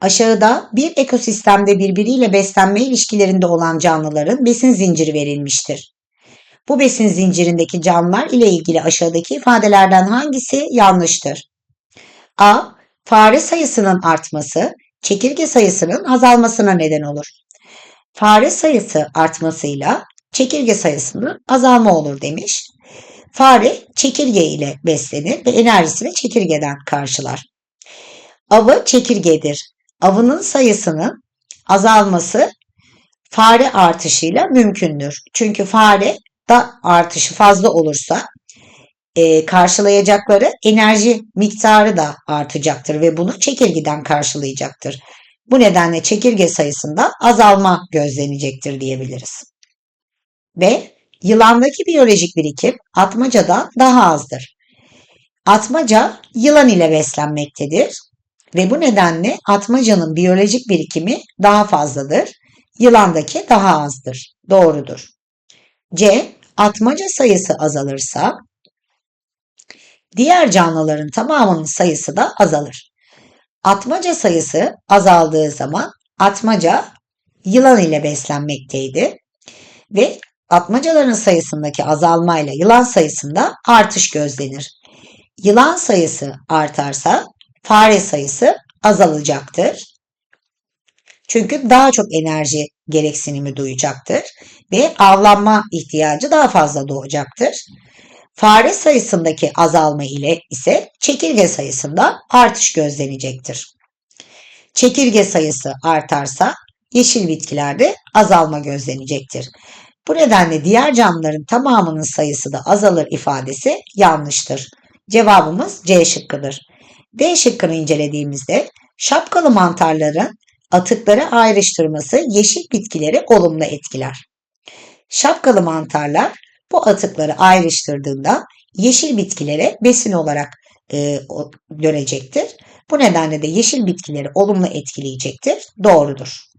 Aşağıda bir ekosistemde birbiriyle beslenme ilişkilerinde olan canlıların besin zinciri verilmiştir. Bu besin zincirindeki canlılar ile ilgili aşağıdaki ifadelerden hangisi yanlıştır? A. Fare sayısının artması çekirge sayısının azalmasına neden olur. Fare sayısı artmasıyla çekirge sayısının azalma olur demiş. Fare çekirge ile beslenir ve enerjisini çekirgeden karşılar. Avı çekirgedir. Avının sayısının azalması fare artışıyla mümkündür. Çünkü fare da artışı fazla olursa e, karşılayacakları enerji miktarı da artacaktır ve bunu çekirgeden karşılayacaktır. Bu nedenle çekirge sayısında azalma gözlenecektir diyebiliriz. Ve yılandaki biyolojik birikim atmacadan daha azdır. Atmaca yılan ile beslenmektedir ve bu nedenle atmacanın biyolojik birikimi daha fazladır. Yılandaki daha azdır. Doğrudur. C. Atmaca sayısı azalırsa diğer canlıların tamamının sayısı da azalır. Atmaca sayısı azaldığı zaman atmaca yılan ile beslenmekteydi ve atmacaların sayısındaki azalmayla yılan sayısında artış gözlenir. Yılan sayısı artarsa fare sayısı azalacaktır. Çünkü daha çok enerji gereksinimi duyacaktır ve avlanma ihtiyacı daha fazla doğacaktır. Fare sayısındaki azalma ile ise çekirge sayısında artış gözlenecektir. Çekirge sayısı artarsa yeşil bitkilerde azalma gözlenecektir. Bu nedenle diğer canlıların tamamının sayısı da azalır ifadesi yanlıştır. Cevabımız C şıkkıdır. D şıkkını incelediğimizde şapkalı mantarların atıkları ayrıştırması yeşil bitkileri olumlu etkiler. Şapkalı mantarlar bu atıkları ayrıştırdığında yeşil bitkilere besin olarak e, dönecektir. Bu nedenle de yeşil bitkileri olumlu etkileyecektir. Doğrudur.